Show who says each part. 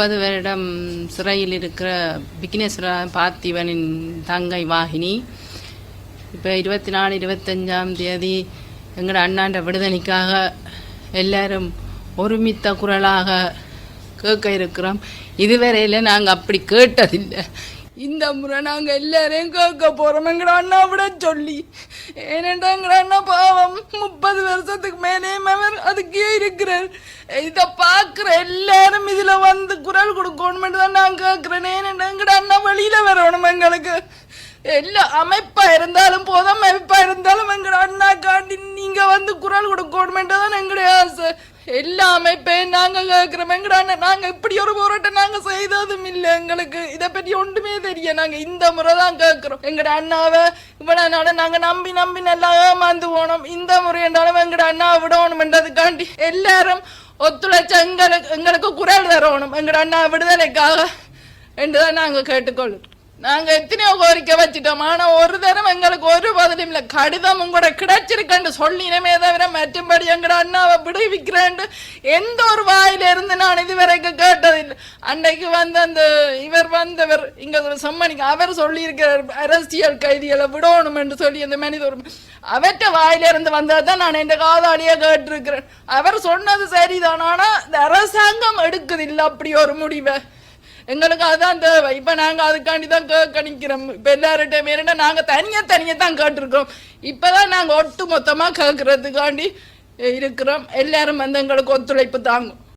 Speaker 1: முப்பது வருடம் சிறையில் இருக்கிற விக்னேஸ்வர பார்த்திவனின் தங்கை வாகினி. இப்போ இருபத்தி நாலு இருபத்தஞ்சாம் தேதி எங்களோட அண்ணாண்ட விடுதலைக்காக எல்லாரும் ஒருமித்த குரலாக கேட்க இருக்கிறோம். இதுவரையில் நாங்கள் அப்படி கேட்டதில்லை. இந்த முறை நாங்கள் எல்லாரையும் கேட்க போகிறோம் எங்களோட அண்ணா விட சொல்லி. ஏனென்றா எங்களோட அண்ணா பாவம் முப்பது வருஷத்துக்கு மேலே அதுக்கே இருக்கிறார் இதை பார்க்குற எல்லாரும் இதில் வந்து குரல் கொடுக்கணும்னு தான் நான் கேட்குறேன். ஏனென்றா எங்களோட அண்ணா வெளியில் வரணும் எங்களுக்கு? எல்லா அமைப்பாக இருந்தாலும் போதும் அமைப்பாக இருந்தாலும் எங்கட அண்ணா காண்டி நீங்கள் வந்து குரல் கொடுக்கணுமென்றதான் எங்களுடைய ஆசை. எல்லாமே இப்போ நாங்கள் கேட்குறோம் எங்கட நாங்கள் இப்படி ஒரு போராட்டம் நாங்கள் செய்ததும் இல்லை எங்களுக்கு. இதை பற்றி ஒன்றுமே தெரிய நாங்கள் இந்த முறை தான் கேட்குறோம் எங்கட அண்ணாவை இவ்வளோ நாள் நாங்கள் நம்பி நம்பி நல்லா ஏமாந்து போனோம். இந்த முறை என்றாலும் எங்கட அண்ணாவை விடணும்ன்றதுக்காண்டி எல்லாரும் ஒத்துழைச்சு எங்களுக்கு எங்களுக்கு குரல் தரணும். எங்கட அண்ணா விடுதலைக்காக என்றுதான் நாங்கள் கேட்டுக்கொள்ளும் நாங்க எத்தனையோ கோரிக்கை வச்சிட்டோம். ஆனா ஒரு தரம் எங்களுக்கு ஒரு பதிலும் இல்ல. கடிதம் கூட கிடைச்சிருக்கேன் சொல்லினமே தவிர மற்றும்படி எங்கட அண்ணாவை விடுவிக்கிறேன். எந்த ஒரு வாயில இருந்து நான் இதுவரைக்கும் கேட்டதில்லை. அன்னைக்கு வந்து அந்த இவர் வந்தவர் இங்க சம்மணிக்கு அவர் சொல்லியிருக்கிறார் அரசியல் கைதிகளை விடணும் என்று சொல்லி அந்த மனித ஒரு அவற்ற வாயில இருந்து நான் என் காதாலியா கேட்டிருக்கிறேன். அவர் சொன்னது சரிதான். ஆனா இந்த அரசாங்கம் எடுக்குதில்லை அப்படி ஒரு முடிவை. எங்களுக்கு அதுதான் தேவை. இப்ப நாங்க அதுக்காண்டி தான் கேட்க நிக்கிறோம் இப்ப எல்லார்கிட்ட மேல நாங்க தனியா தனியாக தான் கேட்டிருக்கோம் இப்பதான் நாங்க ஒட்டு மொத்தமா கேட்கறதுக்காண்டி இருக்கிறோம். எல்லாரும் வந்து எங்களுக்கு ஒத்துழைப்பு தாங்கும்.